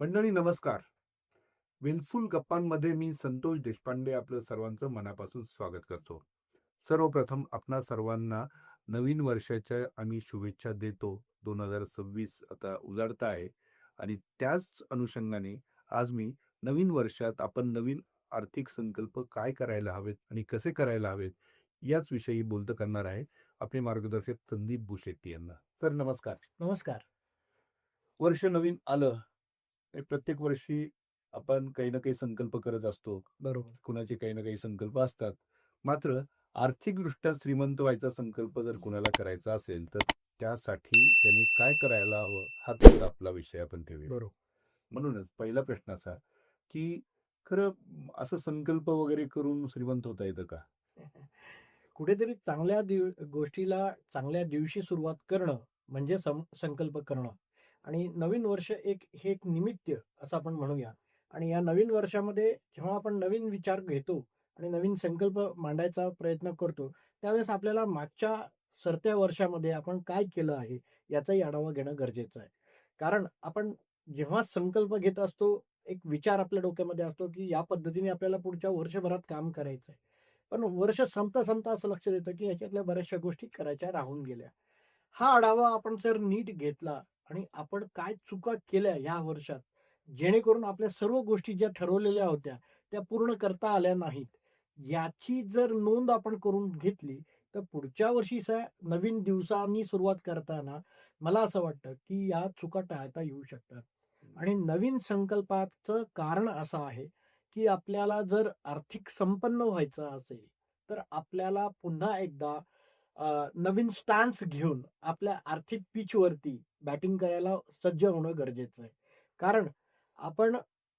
मंडळी नमस्कार. विनफुल गप्पांमध्ये मी संतोष देशपांडे आपलं सर्वांचं मनापासून स्वागत करतो. सर्वप्रथम आपणा सर्वांना नवीन वर्षाच्या आम्ही शुभेच्छा देतो. दोन हजार सव्वीस आता उजाडत आहे आणि त्याच अनुषंगाने आज मी नवीन वर्षात आपण नवीन आर्थिक संकल्प काय करायला हवेत आणि कसे करायला हवेत याच विषयी बोलतं करणार आहे आपले मार्गदर्शक संदीप बुशेट्टी यांना. तर नमस्कार. नमस्कार. वर्ष नवीन आलं प्रत्येक वर्षी आपण काही ना काही संकल्प करत असतो. बरोबर. कुणाचे काही ना काही संकल्प असतात. मात्र आर्थिकदृष्ट्या श्रीमंत व्हायचा संकल्प जर कुणाला करायचा असेल तर त्यासाठी त्यांनी काय करायला हवं हा तर आपला विषय आपण ठेवूया. बरोबर. म्हणूनच पहिला प्रश्न असा की खरं असं संकल्प वगैरे करून श्रीमंत होता येतं का? कुठेतरी चांगल्या दिव गोष्टीला चांगल्या दिवशी सुरुवात करणं म्हणजे सं संकल्प करणं. आणि नवीन वर्ष एक हे एक निमित्त असं आपण म्हणूया. आणि या नवीन वर्षामध्ये जेव्हा आपण नवीन विचार घेतो आणि नवीन संकल्प मांडायचा प्रयत्न करतो त्यावेळेस आपल्याला मागच्या सरत्या वर्षामध्ये आपण काय केलं आहे याचाही आढावा घेणं गरजेचं आहे. कारण आपण जेव्हा संकल्प घेत असतो एक विचार आपल्या डोक्यामध्ये असतो की या पद्धतीने आपल्याला पुढच्या वर्षभरात काम करायचं आहे. पण वर्ष संपता संपता असं लक्ष देतं की याच्यातल्या बऱ्याचशा गोष्टी करायच्या राहून गेल्या. हा आढावा आपण जर नीट घेतला आणि आपण काय चुका केल्या या वर्षात? जेणेकरून आपल्या सर्व गोष्टी ज्या ठरवलेल्या होत्या त्या पूर्ण करता आल्या नाहीत. याची जर नोंद आपण करून घेतली तर पुढच्या वर्षीचा नवीन दिवसांनी सुरुवात करताना मला असं वाटतं की या चुका टाळता येऊ शकतात. आणि नवीन संकल्पाचं कारण असं आहे की आपल्याला जर आर्थिक संपन्न व्हायचं असेल तर आपल्याला पुन्हा एकदा नवीन स्टान्स घेऊन आपल्या आर्थिक पिचवरती बॅटिंग करायला सज्ज होणं गरजेचं आहे. कारण आपण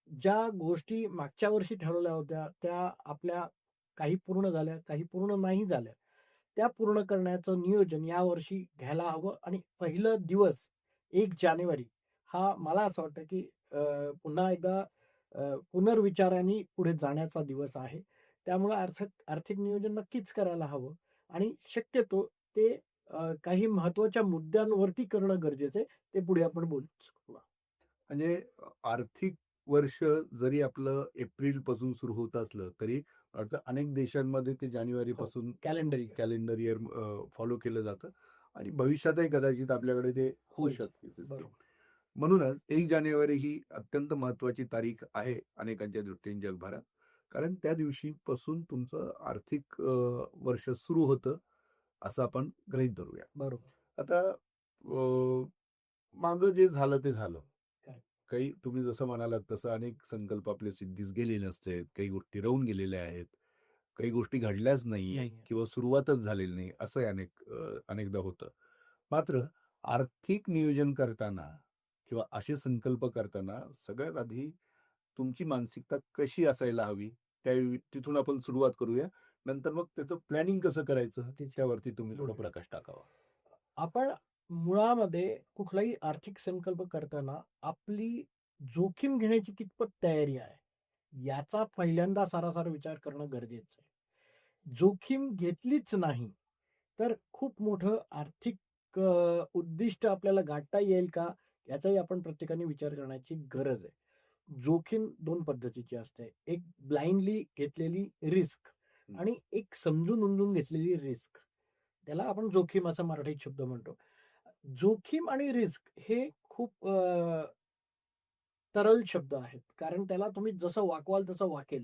ज्या गोष्टी मागच्या वर्षी ठरवल्या होत्या त्या आपल्या काही पूर्ण झाल्या काही पूर्ण नाही झाल्या. त्या पूर्ण करण्याचं नियोजन यावर्षी घ्यायला हवं आणि पहिलं दिवस एक जानेवारी हा मला असं वाटतं की पुन्हा एकदा पुनर्विचाराने पुढे जाण्याचा दिवस आहे. त्यामुळे आर्थिक आर्थिक नियोजन नक्कीच करायला हवं. आणि शक्यतो ते काही महत्त्वाच्या मुद्द्यांवरती करणं गरजेचं आहे ते पुढे आपण बोलू शकू म्हणजे आर्थिक वर्ष जरी आपलं एप्रिलपासून सुरू होत असलं तरी अनेक देशांमध्ये ते जानेवारी पासून कॅलेंडर कॅलेंडर इयर फॉलो केलं जातं आणि भविष्यातही कदाचित आपल्याकडे ते होऊ. शकते म्हणूनच एक जानेवारी ही अत्यंत महत्वाची तारीख आहे अनेकांच्या दृष्टीने जगभरात. कारण त्या दिवशीपासून तुमचं आर्थिक वर्ष सुरू होतं असं आपण गृहीत धरूया बरोबर आता मागं जे झालं ते झालं. काही तुम्ही जसं म्हणालात तसं अनेक संकल्प आपले सिद्धीस गेले नसते काही गोष्टी राहून गेलेल्या आहेत काही गोष्टी घडल्याच नाही. किंवा सुरुवातच झालेली नाही असं अनेक अनेकदा होतं मात्र आर्थिक नियोजन करताना किंवा असे संकल्प करताना सगळ्यात आधी तुमची मानसिकता कशी असायला हवी त्या तिथून आपण सुरुवात करूया. नंतर मग त्याचं प्लॅनिंग कसं करायचं त्यावरती तुम्ही थोडा प्रकाश टाकावा. आपण मुळामध्ये कुठलाही आर्थिक संकल्प करताना आपली जोखीम घेण्याची कितपत तयारी आहे याचा पहिल्यांदा सारासार विचार करणं गरजेचं आहे. जोखीम घेतलीच नाही तर खूप मोठं आर्थिक उद्दिष्ट आपल्याला गाठता येईल का याचाही आपण प्रत्येकाने विचार करण्याची गरज आहे. जोखीम दोन पद्धतीची असते. एक ब्लाइंडली घेतलेली रिस्क आणि एक समजून उमजून घेतलेली रिस्क. त्याला आपण जोखीम असा मराठीत शब्द म्हणतो. जोखीम आणि रिस्क हे खूप तरल शब्द आहेत. कारण त्याला तुम्ही जसं वाकवाल तसं वाकेल.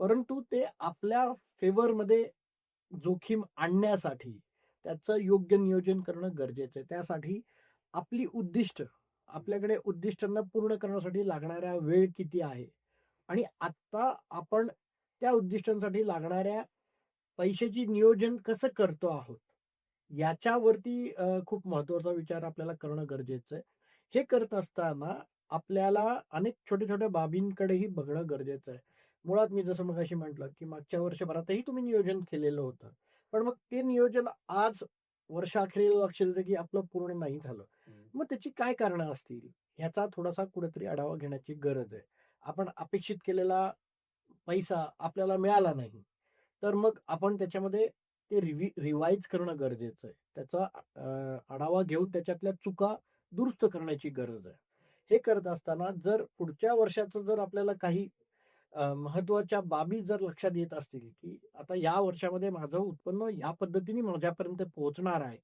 परंतु ते आपल्या फेवरमध्ये जोखीम आणण्यासाठी त्याचं योग्य नियोजन करणं गरजेचं आहे. त्यासाठी आपली उद्दिष्ट आपल्याकडे उद्दिष्टांना पूर्ण करण्यासाठी लागणाऱ्या वेळ किती आहे? आणि आत्ता आपण त्या उद्दिष्टांसाठी लागणाऱ्या पैशाची नियोजन कसं करतो आहोत? याच्यावरती खूप महत्त्वाचा विचार आपल्याला करणं गरजेचं आहे. हे करत असताना आपल्याला अनेक छोट्या छोट्या बाबींकडेही बघणं गरजेचं आहे. मुळात मी जसं मग अशी म्हटलं की मागच्या वर्षभरातही तुम्ही नियोजन केलेलं होतं. पण मग ते नियोजन आज वर्षाखेरीला लक्ष देतं की आपलं पूर्ण नाही झालं. मग त्याची काय कारणं असतील? ह्याचा थोडासा कुठेतरी आढावा घेण्याची गरज आहे. आपण अपेक्षित केलेला पैसा आपल्याला मिळाला नाही तर मग आपण त्याच्यामध्ये ते रिव्हि रिवाईज करणं गरजेचं आहे. त्याचा आढावा घेऊन त्याच्यातल्या चुका दुरुस्त करण्याची गरज आहे. हे करत असताना जर पुढच्या वर्षाचं जर आपल्याला काही महत्त्वाच्या बाबी जर लक्षात येत असतील, की आता या वर्षामध्ये माझं उत्पन्न या पद्धतीने माझ्यापर्यंत पोहोचणार आहे.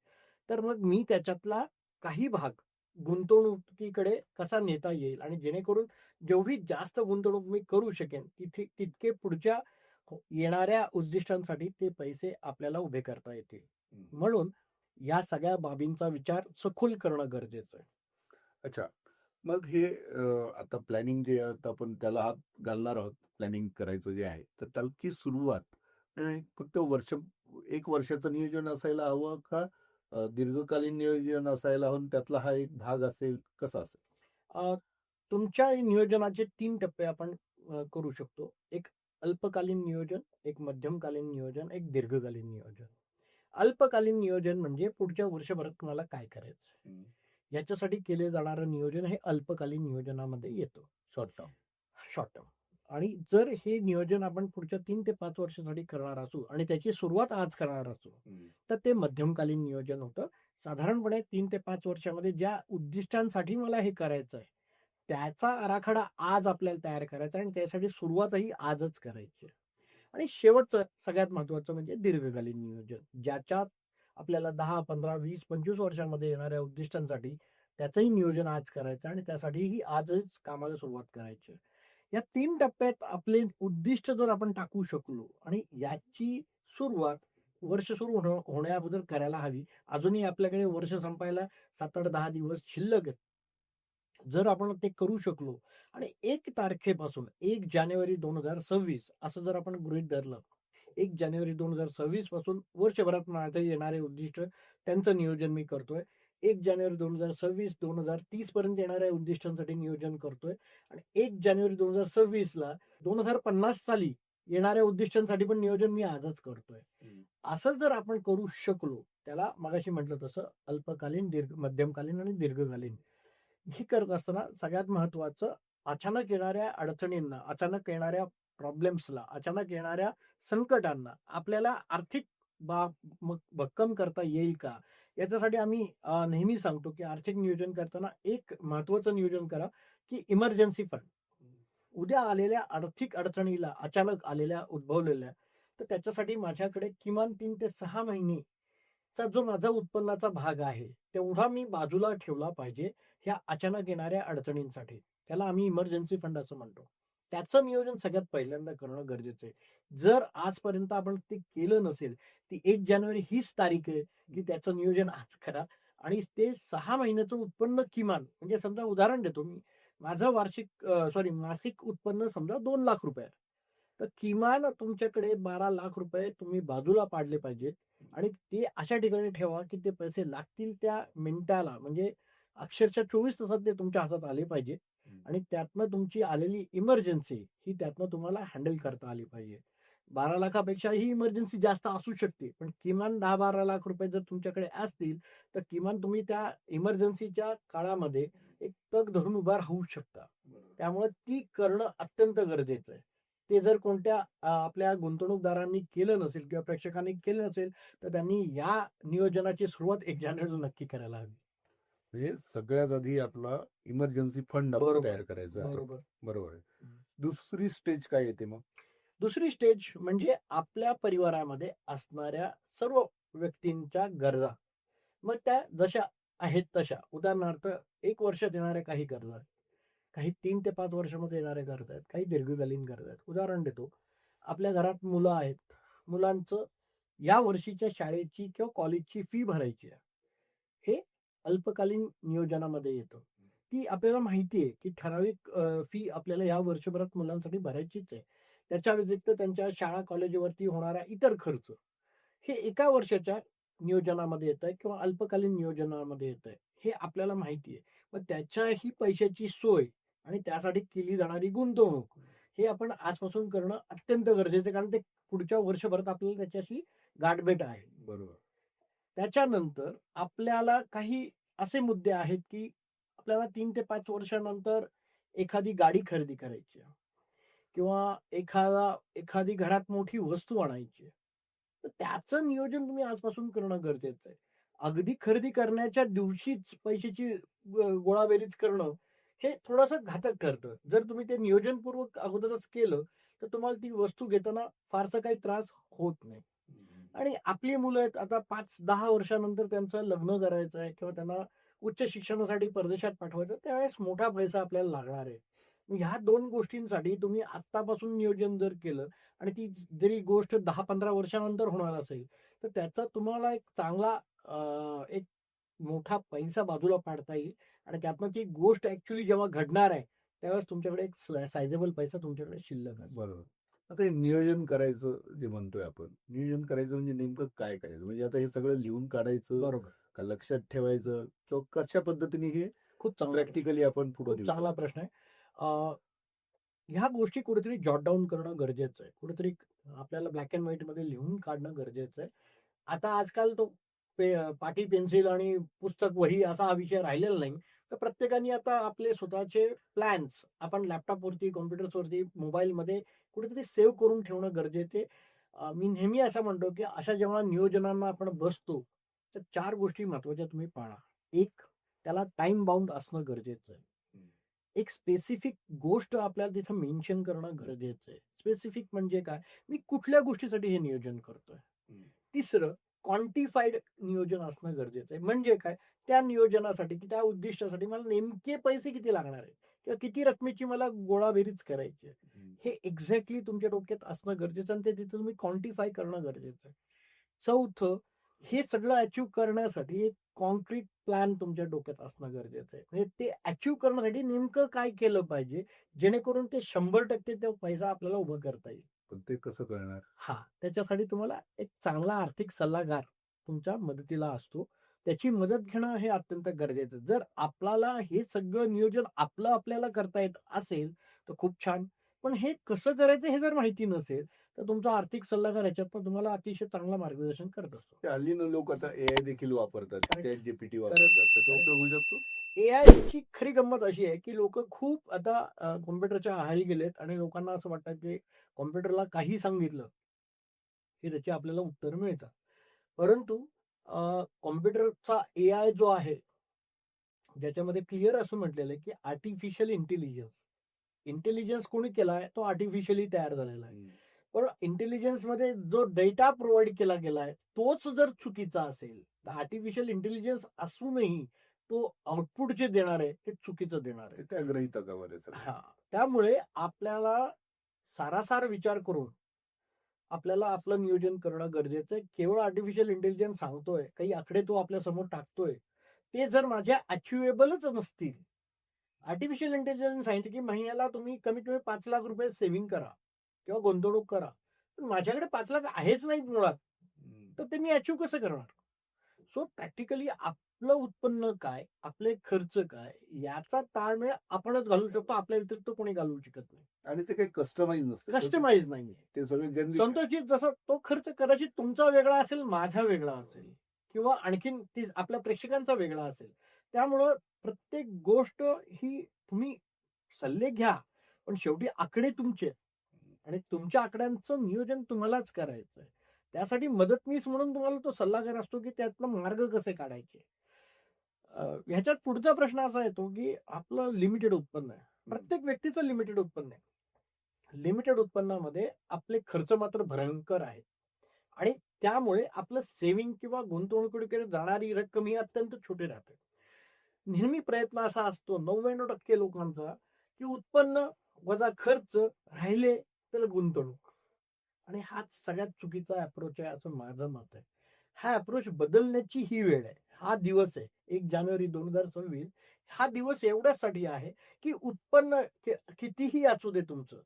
तर मग मी त्याच्यातला काही भाग गुंतवणुकीकडे कसा नेता येईल आणि जेणेकरून जेवढी जास्त गुंतवणूक मी करू शकेन, तिथे तितके पुढच्या हो येणाऱ्या उद्दिष्टांसाठी ते पैसे आपल्याला उभे करता येतील. म्हणून या सगळ्या बाबींचा विचार सखोल करणं गरजेचं आहे. अच्छा. मग हे आता प्लॅनिंग जे आता आपण त्याला हात घालणार आहोत, प्लॅनिंग करायचं जे आहे, तर त्याची सुरुवात फक्त वर्ष 1 वर्षाचं नियोजन असायला हवं का दीर्घकालीन नियोजन असायला हवं त्यातला हा एक भाग असेल, कसा असेल? तुमच्या नियोजनाचे 3 टप्पे आपण करू शकतो. एक अल्पकालीन नियोजन, एक मध्यमकालीन नियोजन, एक दीर्घकालीन नियोजन. अल्पकालीन नियोजन म्हणजे पुढच्या वर्षभरात तुम्हाला काय करायचं. याच्यासाठी केले जाणारं नियोजन हे अल्पकालीन नियोजनामध्ये येतं. Short term. Short term. आणि जर हे नियोजन आपण पुढच्या 3 ते 5 वर्षासाठी करणार असू आणि त्याची सुरुवात आज करणार असू. तर ते मध्यमकालीन नियोजन होतं. साधारणपणे 3 ते 5 वर्षामध्ये ज्या उद्दिष्टांसाठी मला हे करायचं आहे, त्याचा आराखडा आज आपल्याला तयार करायचा आणि त्यासाठी सुरुवातही आजच करायची. आणि शेवटचं सगळ्यात महत्त्वाचं म्हणजे दीर्घकालीन नियोजन. ज्याच्यात आपल्याला 10, 15, 20, 25 वर्षांमध्ये येणाऱ्या उद्दिष्टांसाठी त्याचंही नियोजन आज करायचं आणि त्यासाठीही आजच कामाला सुरुवात करायची. या तीन टप्प्यात आपले उद्दिष्ट जर आपण टाकू शकलो आणि याची सुरुवात वर्ष सुरू होणं होण्याअगोदर करायला हवी. अजूनही आपल्याकडे वर्ष संपायला 7, 8, 10 दिवस शिल्लक जर आपण ते करू शकलो आणि एक तारखेपासून एक जानेवारी 2026 असं जर आपण गृहीत धरलं. एक जानेवारी 2026 पासून वर्षभरात माझे येणारे उद्दिष्ट त्यांचं नियोजन मी करतोय. 1 जानेवारी 2026 2030 पर्यंत येणाऱ्या उद्दिष्टांसाठी नियोजन करतोय आणि 1 जानेवारी 2026 ला 2050 साली येणाऱ्या उद्दिष्टांसाठी पण नियोजन मी आजच करतोय. असं जर आपण करू शकलो, त्याला मगाशी म्हटलं तसं अल्पकालीन, दीर्घ मध्यमकालीन आणि दीर्घकालीन. हे करत असताना सगळ्यात महत्त्वाचं अचानक येणाऱ्या अडचणींना, अचानक येणाऱ्या प्रॉब्लेम्सला, अचानक येणाऱ्या संकटांना आपल्याला आर्थिक बा भक्कम करता येईल का? याच्यासाठी आम्ही नेहमी सांगतो, की आर्थिक नियोजन करताना एक महत्वाचं नियोजन करा, की इमर्जन्सी फंड. उद्या आलेल्या आर्थिक अडचणीला, अचानक आलेल्या, उद्भवलेल्या, तर त्याच्यासाठी माझ्याकडे किमान तीन ते सहा महिने चा जो माझा उत्पन्नाचा भाग आहे, तेवढा मी बाजूला ठेवला पाहिजे, ह्या अचानक येणाऱ्या अडचणींसाठी. त्याला आम्ही इमर्जन्सी फंड असं म्हणतो. त्याचं नियोजन सगळ्यात पहिल्यांदा करणं गरजेचं आहे. जर आजपर्यंत आपण ते केलं नसेल, ती 1 जानेवारी हीच तारीख आहे, की त्याचं नियोजन आज करा आणि ते 6 महिन्याचं उत्पन्न किमान म्हणजे समजा उदाहरण देतो मी. माझं वार्षिक सॉरी मासिक उत्पन्न समजा ₹2,00,000 आहे. तर किमान तुमच्याकडे ₹12,00,000 तुम्ही बाजूला पाडले पाहिजेत आणि ते अशा ठिकाणी ठेवा, की ते पैसे लागतील त्या मिनिटाला म्हणजे अक्षरशः 24 तासात ते तुमच्या हातात आले पाहिजे. आणि त्यातनं तुमची आलेली इमर्जन्सी ही त्यातनं तुम्हाला हँडल करता आली पाहिजे. 12,00,000 पेक्षा ही इमर्जन्सी जास्त असू शकते. पण किमान 10-12,00,000 जर तुमच्याकडे असतील, तर किमान तुम्ही त्या इमर्जन्सीच्या काळामध्ये एक तग धरून उभा राहू शकता. त्यामुळे ती करणं अत्यंत गरजेचं आहे. ते जर कोणत्या आपल्या गुंतवणूकदारांनी केलं नसेल किंवा प्रेक्षकांनी केलं नसेल, तर त्यांनी या नियोजनाची सुरुवात 1 जानेवारीला नक्की करायला हवी. म्हणजे सगळ्यात आधी आपला इमर्जन्सी फंड आपण. तयार करायचा आहे. बरोबर. बरोबर आहे. दुसरी स्टेज काय येते मग? दुसरी स्टेज म्हणजे आपल्या परिवारामध्ये असणाऱ्या सर्व व्यक्तींच्या गरजा. मग त्या जशा आहेत तशा. उदाहरणार्थ 1 वर्षात येणाऱ्या काही गरजा आहेत. काही 3 ते 5 वर्षामध्ये येणाऱ्या गरजा आहेत. काही दीर्घकालीन गरजा आहेत. उदाहरण देतो. आपल्या घरात मुलं आहेत. मुलांचं या वर्षीच्या शाळेची किंवा कॉलेजची फी भरायची आहे. अल्पकालीन नियोजनामध्ये येतं. ती आपल्याला माहिती आहे, की ठराविक फी आपल्याला या वर्षभरात मुलांसाठी भरायचीच आहे. त्याच्या व्यतिरिक्त त्यांच्या शाळा कॉलेजवरती होणारा इतर खर्च, हे एका वर्षाच्या नियोजनामध्ये येतंय किंवा अल्पकालीन नियोजनामध्ये येतंय. हे आपल्याला माहिती आहे. मग त्याच्याही पैशाची सोय आणि त्यासाठी केली जाणारी गुंतवणूक, हे आपण आजपासून करणं अत्यंत गरजेचं आहे. कारण ते पुढच्या वर्षभरात आपल्याला त्याच्याशी गाठभेट आहे. बरोबर. त्याच्यानंतर आपल्याला काही असे मुद्दे आहेत, की आपल्याला तीन ते पाच वर्षानंतर एखादी गाडी खरेदी करायची आहे किंवा एखादा एखादी घरात मोठी वस्तू आणायची आहे. तर त्याचं नियोजन तुम्ही आजपासून करणं गरजेचं आहे. अगदी खरेदी करण्याच्या दिवशीच पैशाची गोळाबेरीज करणं, हे थोडंसं घातक ठरतं. जर तुम्ही ते नियोजनपूर्वक अगोदरच केलं, तर तुम्हाला ती वस्तू घेताना फारसा काही त्रास होत नाही. आणि आपली मुलं आहेत आता 5-10 वर्षानंतर त्यांचं लग्न करायचं आहे किंवा त्यांना उच्च शिक्षणासाठी परदेशात पाठवायचं आहे, त्यावेळेस मोठा पैसा आपल्याला लागणार आहे. ह्या दोन गोष्टींसाठी तुम्ही आत्तापासून नियोजन जर केलं आणि ती जरी गोष्ट 10-15 वर्षानंतर होणार असेल, तर त्याचा तुम्हाला एक चांगला एक मोठा पैसा बाजूला पाडता येईल आणि त्यातनं ती गोष्ट ऍक्च्युली जेव्हा घडणार आहे, त्यावेळेस तुमच्याकडे एक सायझेबल पैसा तुमच्याकडे शिल्लक बरोबर. आता हे नियोजन करायचं जे म्हणतोय आपण, नियोजन करायचं म्हणजे नेमकं काय करायचं? म्हणजे आता हे सगळं लिहून काढायचं बरोबर. का लक्षात ठेवायचं किंवा कशा पद्धतीने हे खूप चांगला. प्रॅक्टिकली आपण पुढे चांगला? प्रश्न आहे. ह्या गोष्टी कुठेतरी जॉट डाउन करणं गरजेचं आहे. कुठेतरी आपल्याला ब्लॅक अँड व्हाईटमध्ये लिहून काढणं गरजेचं आहे. आता आजकाल तो पे पाटी पेन्सिल आणि पुस्तक वही असा हा विषय राहिलेला नाही. तर प्रत्येकाने आता आपले स्वतःचे प्लॅन्स आपण लॅपटॉपवरती, कॉम्प्युटर्सवरती, मोबाईलमध्ये कुठेतरी सेव्ह करून ठेवणं गरजेचं मी नेहमी असं म्हणतो, की अशा जेव्हा नियोजनांना आपण बसतो, तर 4 गोष्टी महत्त्वाच्या तुम्ही पाळा. 1 त्याला टाईम बाउंड असणं गरजेचं आहे. एक स्पेसिफिक गोष्ट आपल्याला तिथं मेन्शन करणं गरजेचं आहे. स्पेसिफिक म्हणजे काय? मी कुठल्या गोष्टीसाठी हे नियोजन करतोय? तिसरं क्वांटिफाईड नियोजन असणं गरजेचं आहे. म्हणजे काय? त्या नियोजनासाठी, की त्या उद्दिष्टासाठी मला नेमके पैसे किती लागणार आहेत? किंवा किती रकमेची मला गोळाबेरीज करायची आहे? हं. एक्झॅक्टली तुमच्या डोक्यात असणं गरजेचं आणि ते तिथं तुम्ही क्वांटिफाय करणं गरजेचं आहे. चौथं, हे सगळं अचीव्ह करण्यासाठी एक कॉन्क्रीट प्लॅन तुमच्या डोक्यात असणं गरजेचं आहे. म्हणजे ते अचीव्ह करण्यासाठी नेमकं काय केलं पाहिजे, जेणेकरून ते 100% तो पैसा आपल्याला उभं करता येईल. पण ते कसं कळणार? हां, त्याच्यासाठी तुम्हाला एक चांगला आर्थिक सल्लागार तुमच्या मदतीला असतो. त्याची मदत घेणं हे अत्यंत गरजेचं. जर आपल्याला हे सगळं नियोजन आपलं आपल्याला करता येत असेल, तर खूप छान. पण हे कसं करायचं हे जर माहिती नसेल, तर तुमचा आर्थिक सल्लागार ह्याच्यातनं तुम्हाला अतिशय चांगलं मार्गदर्शन करत असतो. हल्ली लोक आता एआय देखील वापरतात. जीपीटी. वापरतात. करेक्ट. उपयोग होऊ शकतो? एआयची खरी गंमत अशी आहे, की लोकं खूप आता कॉम्प्युटरच्या आहारी गेलेत आणि लोकांना असं वाटतं, की कॉम्प्युटरला काही सांगितलं, की त्याची आपल्याला उत्तरं मिळतात. परंतु कॉम्प्युटरचा एआय जो आहे, ज्याच्यामध्ये क्लिअर असं म्हटलेलं आहे, की आर्टिफिशियल इंटेलिजन्स. इंटेलिजन्स कोणी केला आहे? तो आर्टिफिशियली तयार झालेला आहे. पण इंटेलिजन्समध्ये जो डेटा प्रोव्हाईड केला गेला आहे, तोच जर चुकीचा असेल, तर आर्टिफिशियल इंटेलिजन्स असूनही तो आउटपुट जे देणार आहे, ते चुकीचं देणार आहे. त्या सगळं. हां, त्यामुळे आपल्याला सारासार विचार करून आपल्याला आपलं नियोजन करणं गरजेचं आहे. केवळ आर्टिफिशियल इंटेलिजन्स सांगतोय, काही आकडे तो आपल्यासमोर टाकतोय, ते जर माझ्या अचिव्हेबलच नसतील. आर्टिफिशियल इंटेलिजन्स सांगितलं, की महिन्याला तुम्ही कमीत कमी ₹5,00,000 सेव्हिंग करा किंवा गुंतवणूक करा. पण माझ्याकडे 5,00,000 आहेच नाहीत मुळात. तर ते मी अचीव्ह कसं करणार? सो प्रॅक्टिकली आपलं उत्पन्न काय, आपले खर्च काय, याचा ताळमेळ आपणच घालू शकतो. आपल्या व्यतिरिक्त कोणी घालवू शकत नाही. आणि ते काही कस्टमाइज नसतं. कस्टमाइज नाहीये. ते सगळे संतोषजी जसा तो खर्च कदाचित तुमचा वेगळा असेल, माझा वेगळा असेल किंवा आणखीन ती आपल्या प्रेक्षकांचा वेगळा असेल. त्यामुळं प्रत्येक गोष्ट ही तुम्ही सल्ले घ्या, पण शेवटी आकडे तुमचे आणि तुमच्या आकड्यांचं नियोजन तुम्हालाच करायचं. त्यासाठी मदतनीस म्हणून तुम्हाला तो सल्लागार असतो, की त्यातनं मार्ग कसे काढायचे. ह्याच्यात पुढचा प्रश्न असा येतो, की आपलं लिमिटेड उत्पन्न आहे. प्रत्येक व्यक्तीचं लिमिटेड उत्पन्न आहे. लिमिटेड उत्पन्नामध्ये आपले खर्च मात्र भयंकर आहेत आणि त्यामुळे आपलं सेव्हिंग किंवा गुंतवणुकीकडे जाणारी रक्कम ही अत्यंत छोटी राहते. नेहमी प्रयत्न असा असतो 99% लोकांचा, की उत्पन्न वजा खर्च राहिले तर गुंतवणूक आणि हाच सगळ्यात चुकीचा अप्रोच आहे असं माझं मत आहे. हा अप्रोच बदलण्याची ही वेळ आहे. हा दिवस आहे एक जानेवारी 2026 हा दिवस एवढ्यासाठी आहे, की उत्पन्न कितीही असू दे तुमचं,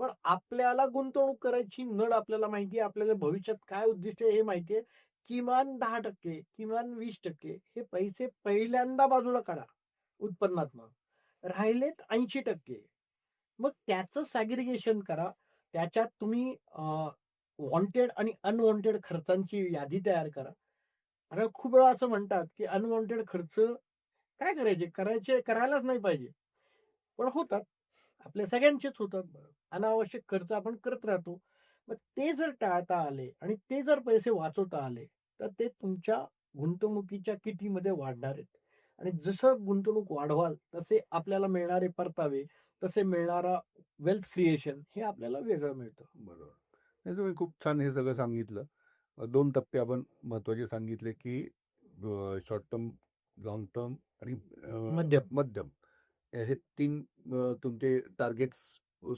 पण आपल्याला गुंतवणूक करायची नड आपल्याला माहिती आहे. आपल्याला भविष्यात काय उद्दिष्ट आहे हे माहिती आहे. किमान 10% किमान 20% हे पैसे पहिल्यांदा बाजूला काढा उत्पन्नातनं. राहिलेत 80% मग त्याचं सॅग्रिगेशन करा. त्याच्यात तुम्ही वॉन्टेड आणि अनवॉन्टेड खर्चांची यादी तयार करा. आता खूप वेळा असं म्हणतात, की अनवॉन्टेड खर्च काय करायचे? करायचे करायलाच नाही पाहिजे. पण होतात. आपल्या सगळ्यांचेच होतात. अनावश्यक खर्च आपण करत राहतो. मग ते जर टाळता आले आणि ते जर पैसे वाचवता आले, तर ते तुमच्या गुंतवणुकीच्या किटीमध्ये वाढणार आहेत. आणि जसं गुंतवणूक वाढवाल तसे आपल्याला मिळणारे परतावे तसे मिळणारा वेल्थ क्रिएशन हे आपल्याला वेगळं मिळतं बरोबर नाही तुम्ही खूप छान हे सगळं सांगितलं दोन टप्पे आपण महत्त्वाचे सांगितले की शॉर्ट टर्म लॉंग टर्म आणि मध्यम. मध्यम. हे तीन तुमचे टार्गेट्स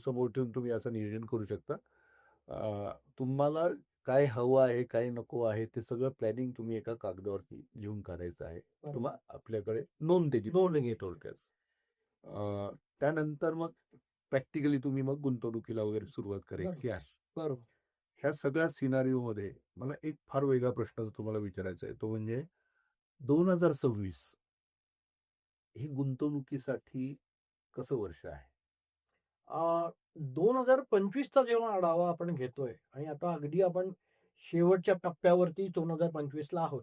समोर ठेवून तुम्ही असं नियोजन करू शकता. तुम्हाला काय हवं आहे काय नको आहे ते सगळं प्लॅनिंग तुम्ही एका कागदावरती लिहून काढायचं आहे. तुम्हाला आपल्याकडे नोंद त्याची नोंद घे थोडक्यात. त्यानंतर मग प्रॅक्टिकली तुम्ही मग गुंतवणुकीला वगैरे सुरुवात करायची बरोबर. आहे बरोबर. ह्या सगळ्या सिनारीओमध्ये मला एक फार वेगळा प्रश्न तुम्हाला विचारायचा आहे. तो म्हणजे दोन हजार सव्वीस हे गुंतवणुकीसाठी कसं वर्ष आहे? दोन हजार पंचवीसचा जेव्हा आढावा आपण घेतोय आणि आता अगदी आपण शेवटच्या टप्प्यावरती दोन हजार पंचवीसला आहोत.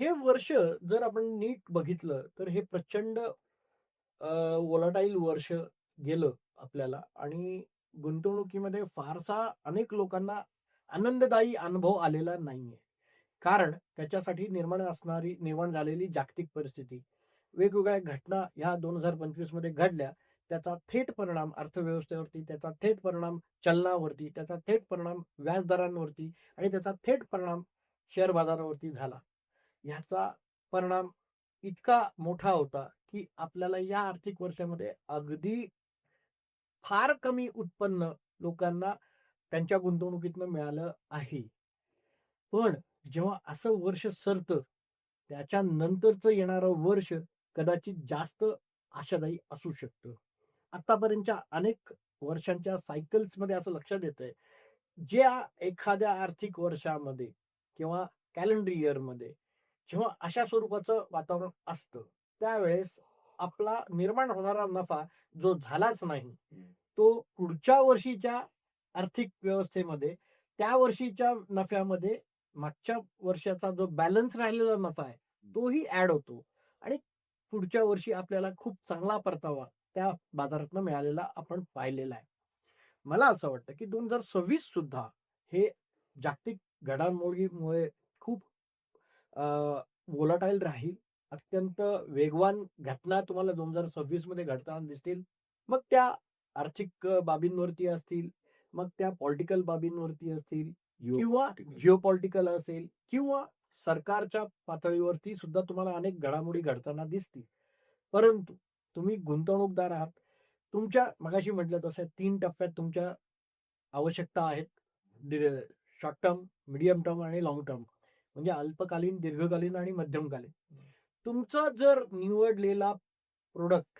हे वर्ष जर आपण नीट बघितलं तर हे प्रचंड वोलाटाईल वर्ष गेलं आपल्याला आणि गुंतवणुकीमध्ये फारसा अनेक लोकांना आनंददायी अनुभव आलेला नाहीये. कारण त्याच्यासाठी निर्माण असणारी निर्माण झालेली जागतिक परिस्थिती. वेगवेगळ्या घटना ह्या दोन हजार पंचवीसमध्ये घडल्या. त्याचा थेट परिणाम अर्थव्यवस्थेवरती त्याचा थेट परिणाम चलनावरती त्याचा थेट परिणाम व्याजदरांवरती आणि त्याचा थेट परिणाम शेअर बाजारावरती झाला. ह्याचा परिणाम इतका मोठा होता की आपल्याला या आर्थिक वर्षामध्ये अगदी फार कमी उत्पन्न लोकांना त्यांच्या गुंतवणुकीतनं मिळालं आहे. पण जेव्हा असं वर्ष सरतं त्याच्यानंतरचं येणारं वर्ष कदाचित जास्त आशादायी असू शकतं. आतापर्यंतच्या अनेक वर्षांच्या सायकल्समध्ये असं लक्षात येत आहे ज्या एखाद्या आर्थिक वर्षामध्ये किंवा कॅलेंडर इयरमध्ये जेव्हा अशा स्वरूपाचं वातावरण असतं त्यावेळेस आपला निर्माण होणारा नफा जो झालाच नाही तो पुढच्या वर्षीच्या आर्थिक व्यवस्थेमध्ये त्या वर्षीच्या नफ्यामध्ये मागच्या वर्षाचा जो बॅलन्स राहिलेला नफा आहे तोही ऍड होतो आणि पुढच्या वर्षी आपल्याला खूप चांगला परतावा त्या बाजारातनं मिळालेला आपण पाहिलेला आहे. मला असं वाटतं की दोन हजार सव्वीस सुद्धा हे जागतिक घडामोडीमुळे खूप वोलाटाईल राहील. अत्यंत वेगवान घटना तुम्हाला दोन हजार सव्वीसमध्ये घडताना दिसतील. मग त्या आर्थिक बाबींवरती असतील मग त्या पॉलिटिकल बाबींवरती असतील किंवा जिओ पॉलिटिकल असेल किंवा सरकारच्या पातळीवरती सुद्धा तुम्हाला अनेक घडामोडी घडताना दिसतील. परंतु तुम्ही गुंतवणूकदार आहात. तुमच्या मगाशी म्हटलं तसं तीन टप्प्यात तुमच्या आवश्यकता आहेत. शॉर्ट टर्म मिडियम टर्म आणि लॉंग टर्म. म्हणजे अल्पकालीन दीर्घकालीन आणि मध्यमकालीन. तुमचा जर निवडलेला प्रोडक्ट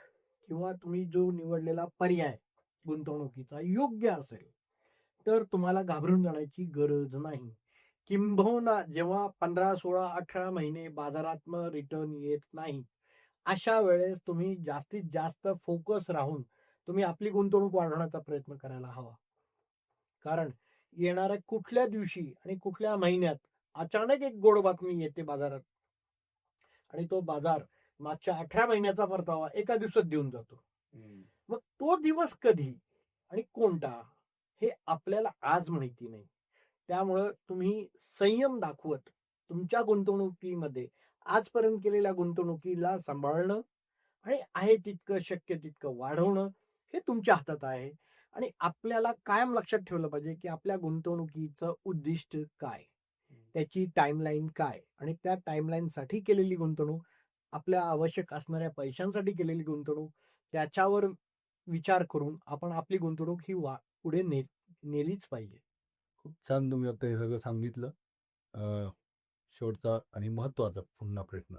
किंवा तुम्ही जो निवडलेला पर्याय गुंतवणुकीचा योग्य असेल तर तुम्हाला घाबरून जाण्याची गरज नाही. किंबहुना जेव्हा पंधरा सोळा अठरा महिने बाजारात रिटर्न येत नाही अशा वेळेस तुम्ही जास्तीत जास्त फोकस राहून तुम्ही आपली गुंतवणूक वाढवण्याचा प्रयत्न करायला हवा. कारण येणाऱ्या कुठल्या दिवशी आणि कुठल्या महिन्यात अचानक एक गोड बातमी येते बाजारात. आणि तो बाजार मागच्या अठरा महिन्याचा परतावा एका दिवसात देऊन जातो. मग तो दिवस कधी आणि कोणता हे आपल्याला आज माहिती नाही. त्यामुळं तुम्ही संयम दाखवत तुमच्या गुंतवणुकीमध्ये आजपर्यंत केलेल्या गुंतवणुकीला सांभाळणं आणि आहे तितकं शक्य तितकं वाढवणं हे तुमच्या हातात आहे. आणि आपल्याला कायम लक्षात ठेवलं पाहिजे की आपल्या गुंतवणुकीचं उद्दिष्ट काय? त्याची टाइमलाईन काय? आणि त्या टाइमलाईन साठी केलेली गुंतवणूक आपल्या आवश्यक असणाऱ्या पैशांसाठी केलेली गुंतवणूक त्याच्यावर विचार करून आपण आपली गुंतवणूक ही वा पुढे ने नेलीच पाहिजे. खूप छान तुम्ही आता हे सगळं सांगितलं. शेवटचा आणि महत्त्वाचा पुन्हा प्रश्न.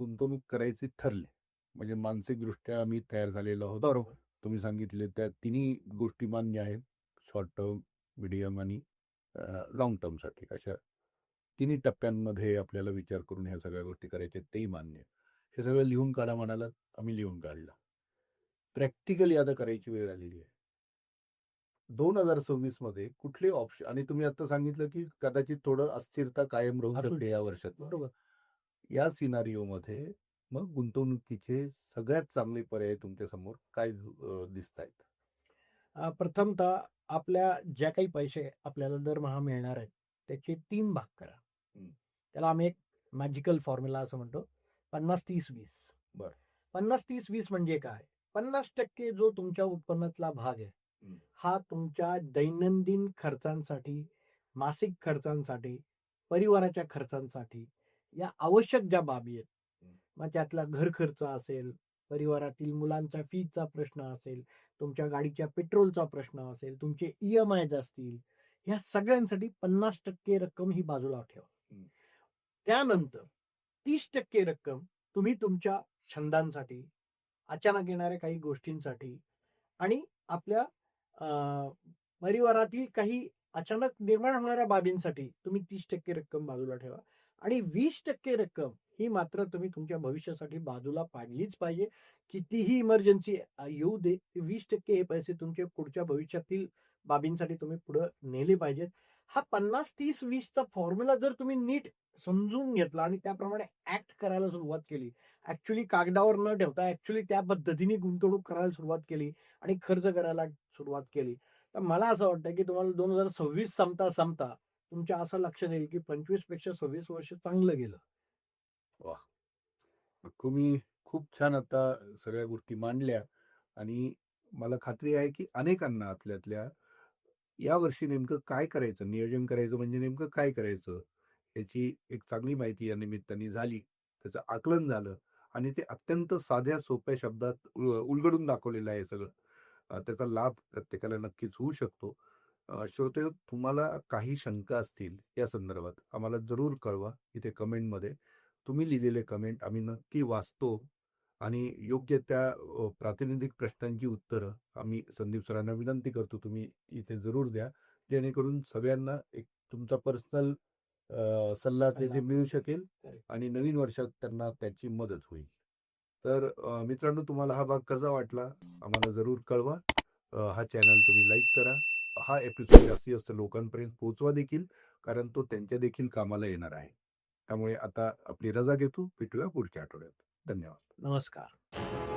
गुंतवणूक करायची ठरले. म्हणजे मानसिकदृष्ट्या आम्ही तयार झालेलो आहोत. बरोबर. तुम्ही सांगितले त्या तिन्ही गोष्टी मान्य आहेत. शॉर्ट टर्म मिडियम आणि लॉंग टर्मसाठी. अशा तिन्ही टप्प्यांमध्ये आपल्याला विचार करून ह्या सगळ्या गोष्टी करायच्या तेही मान्य हे सगळं लिहून काढा म्हणाला आम्ही लिहून काढलं. प्रॅक्टिकली आता करायची वेळ आलेली आहे. दोन हजार सव्वीसमध्ये कुठले ऑप्शन आणि तुम्ही आता सांगितलं की कदाचित थोडं अस्थिरता कायम राहू शकते या वर्षात. बरोबर. या सिनारिओमध्ये मग गुंतवणुकीचे सगळ्यात चांगले पर्याय तुमच्यासमोर काय दिसत आहेत? प्रथमतः आपल्या ज्या काही पैसे आपल्याला दरमहा मिळणार आहेत त्याचे तीन भाग करा. त्याला आम्ही एक मॅजिकल फॉर्म्युला असं म्हणतो पन्नास तीस वीस बरं. पन्नास तीस वीस म्हणजे काय पन्नास टक्के जो तुमच्या उत्पन्नातला भाग आहे हं. तुमच्या दैनंदिन खर्चांसाठी मासिक खर्चांसाठी परिवाराच्या खर्चांसाठी या आवश्यक ज्या बाबी आहेत. मग त्यातला घर खर्च असेल परिवारातील मुलांचा फीचा प्रश्न असेल तुमच्या गाडीच्या पेट्रोलचा प्रश्न असेल तुमचे ई एम आयज असतील ह्या सगळ्यांसाठी पन्नास टक्के रक्कम ही बाजूला ठेवा. त्यानंतर तीस टक्के रक्कम तुम्ही तुमच्या छंदांसाठी अचानक येणाऱ्या काही गोष्टींसाठी आणि आपल्या परिवारातील काही अचानक निर्माण होणाऱ्या बाबींसाठी तुम्ही तीस टक्के रक्कम बाजूला ठेवा आणि वीस टक्के रक्कम ही मात्र तुम्ही तुमच्या भविष्यासाठी बाजूला पाडलीच पाहिजे. कितीही इमर्जन्सी येऊ दे वीस टक्के हे पैसे तुमच्या पुढच्या भविष्यातील बाबींसाठी तुम्ही पुढे नेले पाहिजेत. हा पन्नास तीस वीसचा फॉर्म्युला जर तुम्ही नीट समजून घेतला आणि त्याप्रमाणे ऍक्ट करायला सुरुवात केली. ऍक्च्युली कागदावर न ठेवता ऍक्च्युली त्या पद्धतीने गुंतवणूक करायला सुरुवात केली आणि खर्च करायला सुरुवात केली. तर मला असं वाटतं की तुम्हाला दोन हजार सव्वीस संपता संपता तुमच्या असं लक्षात येईल की पंचवीसपेक्षा सव्वीस वर्ष चांगलं गेलं. वा तुम्ही खूप छान आता सगळ्या गोष्टी मांडल्या आणि मला खात्री आहे की अनेकांना आपल्यातल्या या वर्षी नेमकं काय करायचं? नियोजन करायचं म्हणजे नेमकं काय करायचं? याची एक चांगली माहिती या निमित्ताने झाली. त्याचं आकलन झालं आणि ते अत्यंत साध्या सोप्या शब्दात उ- उलगडून दाखवलेलं आहे सगळं. त्याचा लाभ प्रत्येकाला नक्कीच होऊ शकतो. श्रोते तुम्हाला काही शंका असतील या संदर्भात आम्हाला जरूर कळवा इथे कमेंटमध्ये. तुम्ही लिहिलेले कमेंट आम्ही नक्की वाचतो आणि योग्य त्या प्रातिनिधिक प्रश्नांची उत्तरं आम्ही संदीप सरांना विनंती करतो तुम्ही इथे जरूर द्या. जेणेकरून सगळ्यांना एक तुमचा पर्सनल सल्ला त्याचे. मिळू शकेल. आणि नवीन वर्षात त्यांना त्याची मदत होईल. तर मित्रांनो तुम्हाला हा भाग कसा वाटला आम्हाला जरूर कळवा. हा चॅनल तुम्ही लाईक करा. हा एपिसोड जास्तीत जास्त लोकांपर्यंत पोहोचवा देखील कारण तो त्यांच्या देखील कामाला येणार आहे. त्यामुळे आता आपली रजा घेतो. भेटूया पुढच्या आठवड्यात. धन्यवाद. नमस्कार.